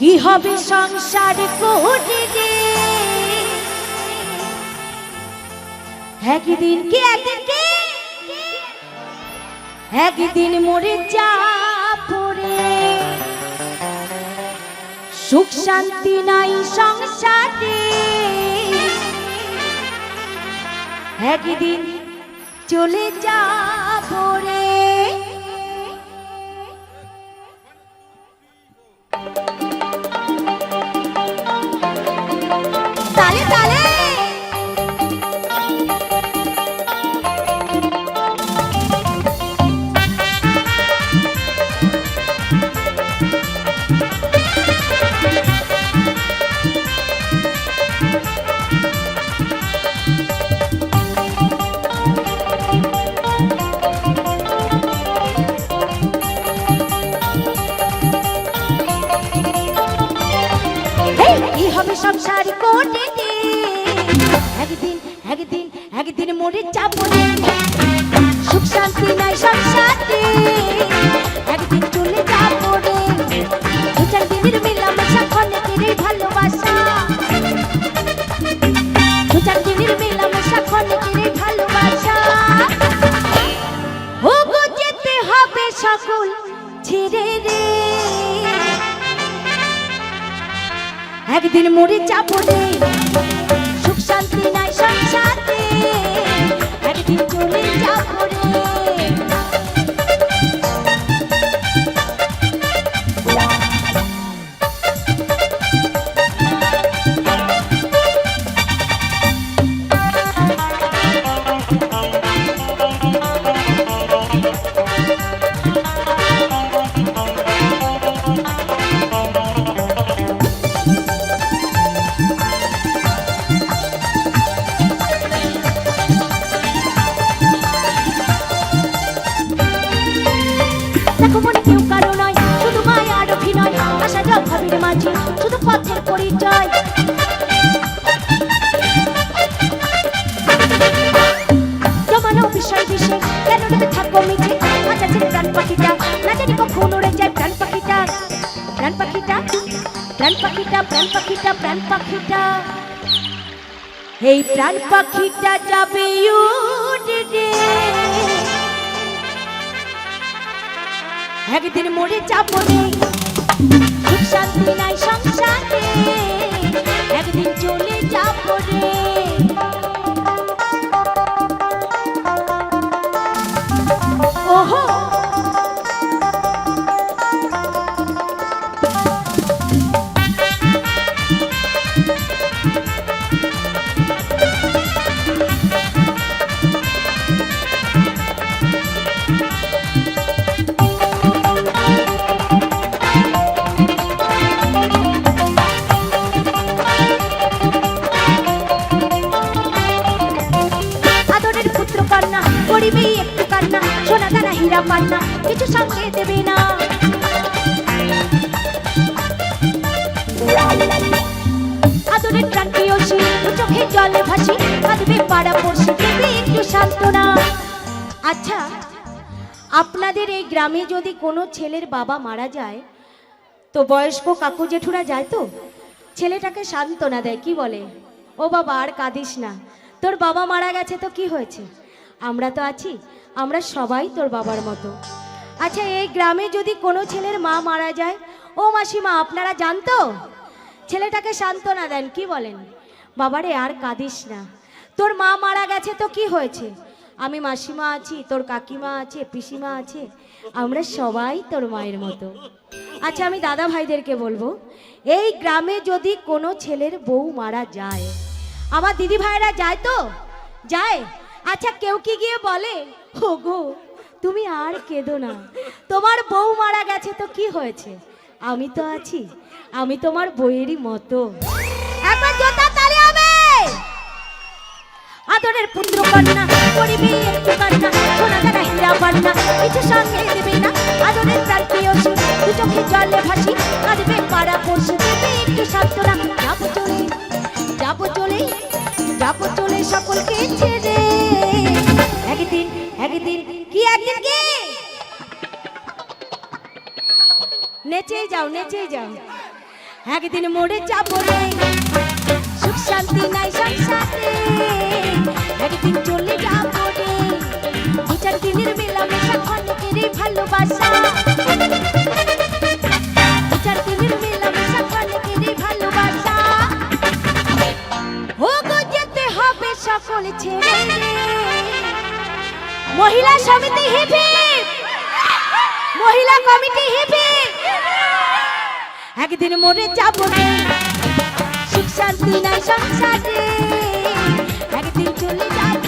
কি হবে সংসার করে রে একদিন কি একদিন কি একদিন মরে যা পড়ে। সুখ শান্তি নাই সংসারে। একদিন চলে যা পড়ে। একদিন একদিন একদিন মরে যাব। সুখ শান্তি নাই সংসারে একদিন চলে যাব রে। দু চার দিনের মেলামেশা ক্ষণেকের ভালোবাসা। দু চার দিনের মেলামেশা ক্ষণেকের ভালোবাসা। ও গো যেতে হবে সকল ছেড়ে একদিন মরে যাব একদিন যাব নেবে থাকো ছেলে প্রাণ পাখিটা। না জানি কখন উড়ে যায় প্রাণ পাখিটা। প্রাণ পাখিটা প্রাণ পাখিটা প্রাণ পাখিটা প্রাণ পাখিটা। এই প্রাণ পাখিটা যাবে উড়ে। একদিন মরে যাব রে। সুখ শান্তি নাই সংসারে। পুত্র করিবে একটু কান্না, সোনা দানা, হীরা পান্না, কিছু সঙ্গে দেবে না। আদরের প্রাণ প্রিয়সী চোখে জলে ভাসি, কাঁদবে পাড়া পড়শি, দেবে একটু সান্ত্বনা। আচ্ছা আপনাদের এই গ্রামে যদি কোনো ছেলের বাবা মারা যায়, তো বয়স্ক কাকু জেঠুরা যায় তো? ছেলেটাকে সান্ত্বনা দেয়, কি বলে? ও বাবা, আর কাঁদিস না। তোর বাবা মারা গেছে তো কি হয়েছে? আমরা তো আছি, আমরা সবাই তোর বাবার মতো। আচ্ছা এই গ্রামে যদি কোনো ছেলের মা মারা যায়, ও মাসিমা, আপনারা জানতো? ছেলেটাকে সান্ত্বনা দেন, কি বলেন? বাবারে, আর কাঁদিস না। তোর মা মারা গেছে তো কি হয়েছে? আমি মাসিমা আছি, তোর কাকিমা আছে, পিসিমা আছে, আমরা সবাই তোর মায়ের মতো। আচ্ছা আমি দাদা ভাইদেরকে বলব, এই গ্রামে যদি কোনো ছেলের বউ মারা যায়, আমার দিদি ভাইরা যায় তো? যায়? আচ্ছা কেউ কি গিয়ে বলে? গো তুমি আর কেঁদো না। তোমার বউ মারা গেছে তো কি হয়েছে? আমি তো আছি, আমি তোমার বইয়েরই মতো। আদরের পুত্র কন্যা করিবি একটু কান্না সোনা হীরা পান্না কিছু সঙ্গে দেবে না। আদরের প্রাণ প্রিয়সী দু চোখে জলে ভাসি, কাঁদবে পাড়া দেবে একটু যাব চলে যাব চলে যাব চলে সকলকে নেচেই যাও নেচেই যাও। একদিন মরে যাব রে। সুখ শান্তি নাই সংসারে। একদিন চলে যাব রে। দু চার দিনের ভালোবাসা। মহিলা সমিতি হিপি। মহিলা কমিটি হিপি। একদিন মরে যাব সুখ শান্তি নাই সংসারে একদিন চলে যাব